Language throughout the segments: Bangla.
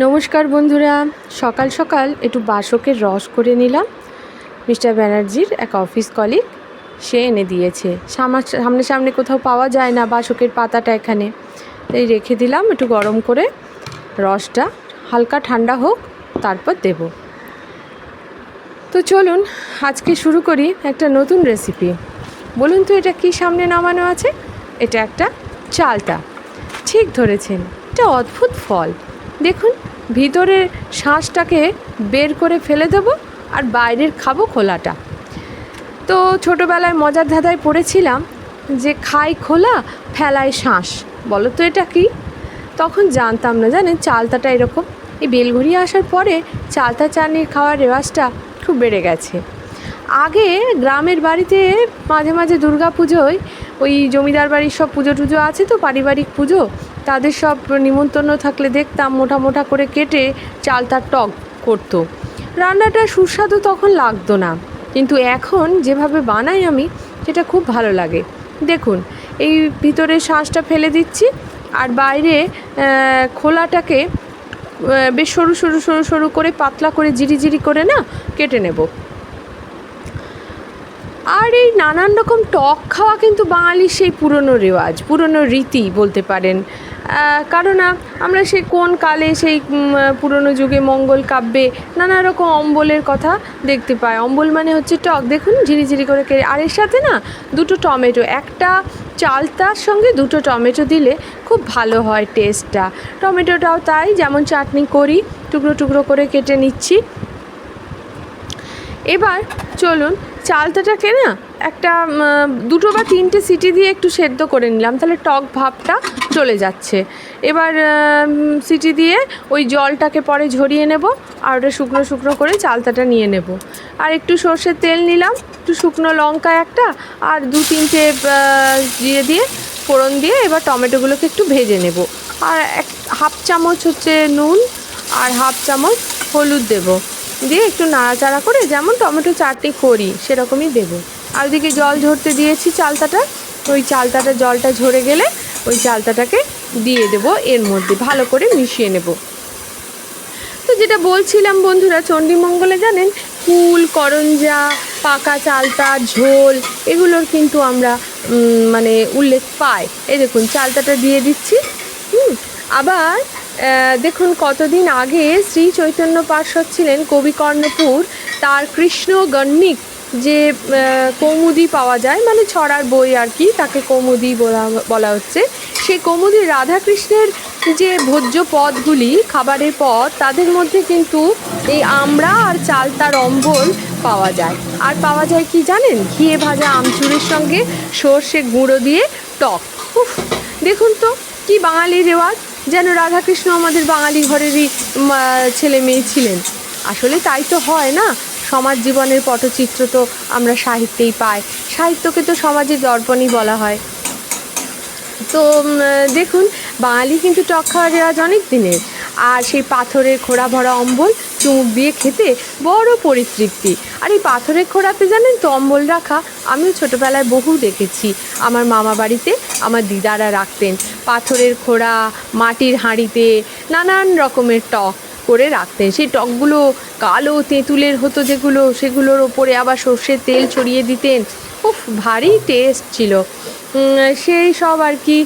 নমস্কার বন্ধুরা। সকাল সকাল একটু বাসকের রস করে নিলাম। মিস্টার ব্যানার্জির এক অফিস কলিগ, সে এনে দিয়েছে। সামা- সামনে সামনে কোথাও পাওয়া যায় না বাসকের পাতাটা এখানে। তাই রেখে দিলাম একটু গরম করে। রসটা হালকা ঠান্ডা হোক, তারপর দেব। তো চলুন, আজকে শুরু করি একটা নতুন রেসিপি বলুন তো, এটা কি সামনে নামানো আছে? এটা একটা চালটা ঠিক ধরেছেন, এটা অদ্ভুত ফল। দেখুন, ভিতরের শ্বাসটাকে বের করে ফেলে দেবো আর বাইরের খাব খোলাটা। তো ছোটোবেলায় মজার ধাঁধায় পড়েছিলাম যে খাই খোলা, ফেলায় শ্বাস বলো তো এটা কি? তখন জানতাম না, জানেন, চালতাটা এরকম। এই বেলঘড়ি আসার পরে চালতা চাটনির খাওয়ার রেওয়াজটা খুব বেড়ে গেছে। আগে গ্রামের বাড়িতে মাঝে মাঝে দুর্গা পুজোয় ওই জমিদার বাড়ির সব পুজো টুজো আছে তো, পারিবারিক পুজো? তাদের সব নিমন্ত্রণ থাকলে দেখতাম মোটা মোটা করে কেটে চালতার টক করতো। রান্নাটা সুস্বাদু তখন লাগতো না। কিন্তু এখন যেভাবে বানাই আমি, সেটা খুব ভালো লাগে। দেখুন, এই ভিতরে শ্বাসটা ফেলে দিচ্ছি আর বাইরে খোলাটাকে বেশ সরু সরু সরু সরু করে পাতলা করে জিরি জিরি করে না কেটে নেব। আর এই নানান রকম টক খাওয়া কিন্তু বাঙালির সেই পুরনো রেওয়াজ, পুরনো রীতি বলতে পারেন। কারণ আমরা সেই কোন কালে সেই পুরনো যুগে মঙ্গল কাব্যে নানা রকম অম্বলের কথা দেখতে পাই। অম্বল মানে হচ্ছে টক। দেখুন, ঝিরিঝিরি করে কেটে আর এর সাথে না দুটো টমেটো। একটা চালতার সঙ্গে দুটো টমেটো দিলে খুব ভালো হয় টেস্টটা। টমেটোটাও তাই, যেমন চাটনি করি, টুকরো টুকরো করে কেটে নিচ্ছি। এবার চলুন চালতাটাকে না একটা দুটো বা তিনটে সিটি দিয়ে একটু সেদ্ধ করে নিলাম, তাহলে টক ভাবটা চলে যাচ্ছে। এবার সিটি দিয়ে ওই জলটাকে পরে ঝরিয়ে নেব, আর ওটা শুকনো শুকনো করে চালতাটা নিয়ে নেব। আর একটু সর্ষের তেল নিলাম, একটু শুকনো লঙ্কা একটা, আর দু তিনটে দিয়ে দিয়ে, ফোড়ন দিয়ে এবার টমেটোগুলোকে একটু ভেজে নেব। আর এক, হাফ চামচ হচ্ছে নুন, আর হাফ চামচ হলুদ দেবো। দিয়ে একটু নাড়াচাড়া করে যেমন টমেটো চাটনি করি, সেরকমই দেবো। আর ওদিকে জল ঝরতে দিয়েছি চালতাটা, ওই চালতাটা জলটা ঝরে গেলে ওই চালতাটাকে দিয়ে দেবো এর মধ্যে, ভালো করে মিশিয়ে নেব। তো যেটা বলছিলাম বন্ধুরা, চণ্ডীমঙ্গলে জানেন কুল করঞ্জা, পাকা চালতা, ঝোল, এগুলোর কিন্তু আমরা মানে উল্লেখ পাই। এই দেখুন, চালতাটা দিয়ে দিচ্ছি, হুম, আবার দেখুন, কতদিন আগে শ্রী চৈতন্য পার্শ্বদ ছিলেন কবি কর্ণপুর। তার কৃষ্ণ গণ্যিক যে কৌমুদি পাওয়া যায় মানে ছড়ার বই আর কি, তাকে কৌমুদি বলা বলা হচ্ছে। সেই কৌমুদি রাধাকৃষ্ণের যে ভোজ্য পদগুলি, খাবারের পদ, তাদের মধ্যে কিন্তু এই আমড়া আর চালতার অম্বল পাওয়া যায়। আর পাওয়া যায় কি জানেন? ঘিয়ে ভাজা আমচুরের সঙ্গে সর্ষে গুঁড়ো দিয়ে টক। উফ, দেখুন তো, কি বাঙালি রেওয়াজ। যেন রাধাকৃষ্ণ আমাদের বাঙালি ঘরেরই ছেলে মেয়ে ছিলেন। আসলে তাই তো হয় না? সমাজ জীবনের পটচিত্র তো আমরা সাহিত্যেই পাই। সাহিত্যকে তো সমাজের দর্পণই বলা হয়। তো দেখুন, বাঙালি কিন্তু টক খাওয়ার রেওয়াজ অনেক দিনের। আর সেই পাথরের খোড়া ভরা অম্বল চুমুক দিয়ে খেতে বড় পরিতৃপ্তি। আর এই পাথরের খোড়াতে জানেন তো অম্বল রাখা আমিও ছোটোবেলায় বহু দেখেছি। আমার মামা বাড়িতে আমার দিদারা রাখতেন। পাথরের খোড়া, মাটির হাঁড়িতে নানান রকমের টক করে রাখতেন। সেই টকগুলো কালো তেঁতুলের হতো যেগুলো, সেগুলোর ওপরে আবার সর্ষের তেল ছড়িয়ে দিতেন। উফ, ভারী টেস্ট ছিল। সেই সব আর কি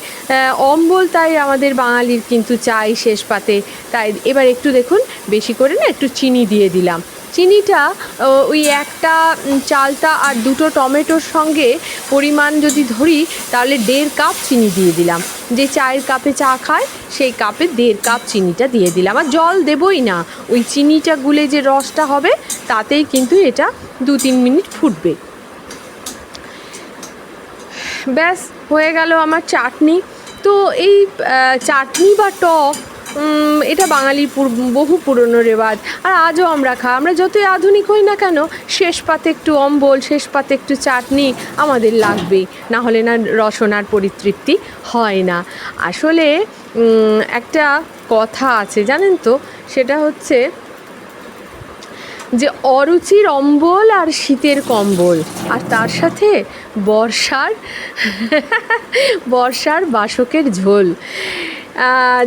অম্বল তাই আমাদের বাঙালির কিন্তু চাই শেষ পাতে। তাই এবার একটু দেখুন, বেশি করে না, একটু চিনি দিয়ে দিলাম। চিনিটা ওই একটা চালতা আর দুটো টমেটোর সঙ্গে পরিমাণ যদি ধরি, তাহলে দেড় কাপ চিনি দিয়ে দিলাম। যে চায়ের কাপে চা খায়, সেই কাপে দেড় কাপ চিনিটা দিয়ে দিলাম। আর জল দেবই না, ওই চিনিটা গুলে যে রসটা হবে, তাতেই কিন্তু এটা দু তিন মিনিট ফুটবে। ব্যাস, হয়ে গেল আমার চাটনি। তো এই চাটনি বা টক এটা বাঙালির বহু পুরনো রেওয়াজ। আর আজও আমরা খাই আমরা যতই আধুনিক হই না কেন, শেষ পাতে একটু অম্বল, শেষ পাতে একটু চাটনি আমাদের লাগবেই। না হলে না রসনার পরিতৃপ্তি হয় না। আসলে একটা কথা আছে, জানেন তো? সেটা হচ্ছে যে অরুচির অম্বল আর শীতের কম্বল। আর তার সাথে বর্ষার বর্ষার বাসকের ঝোল।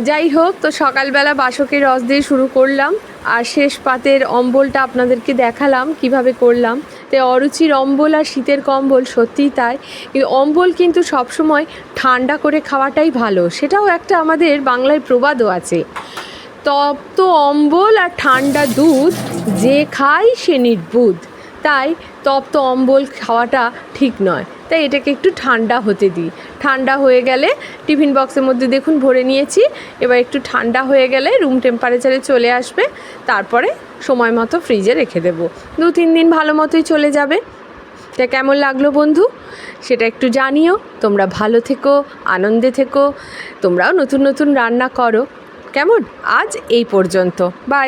যাই হোক, তো সকালবেলা বাসকের রস দিয়ে শুরু করলাম। আর শেষ পাতের অম্বলটা আপনাদেরকে দেখালাম, কীভাবে করলাম। তাই অরুচির অম্বল আর শীতের কম্বল সত্যিই তাই। কিন্তু অম্বল কিন্তু সবসময় ঠান্ডা করে খাওয়াটাই ভালো। সেটাও একটা আমাদের বাংলায় প্রবাদও আছে। তপ্ত অম্বল আর ঠান্ডা দুধ যে খায় সে নির্বুধ। তাই তপ্ত অম্বল খাওয়াটা ঠিক নয়। তাই এটাকে একটু ঠান্ডা হতে দিই। ঠান্ডা হয়ে গেলে টিফিন বক্সের মধ্যে দেখুন ভরে নিয়েছি। এবার একটু ঠান্ডা হয়ে গেলে রুম টেম্পারেচারে চলে আসবে। তারপরে সময় মতো ফ্রিজে রেখে দেবো। দু, তিন দিন ভালো মতোই চলে যাবে। তা কেমন লাগল বন্ধু? সেটা একটু জানিও। তোমরা ভালো থেকো, আনন্দে থেকো। তোমরাও নতুন নতুন রান্না করো। কেমন? আজ এই পর্যন্ত। বাই।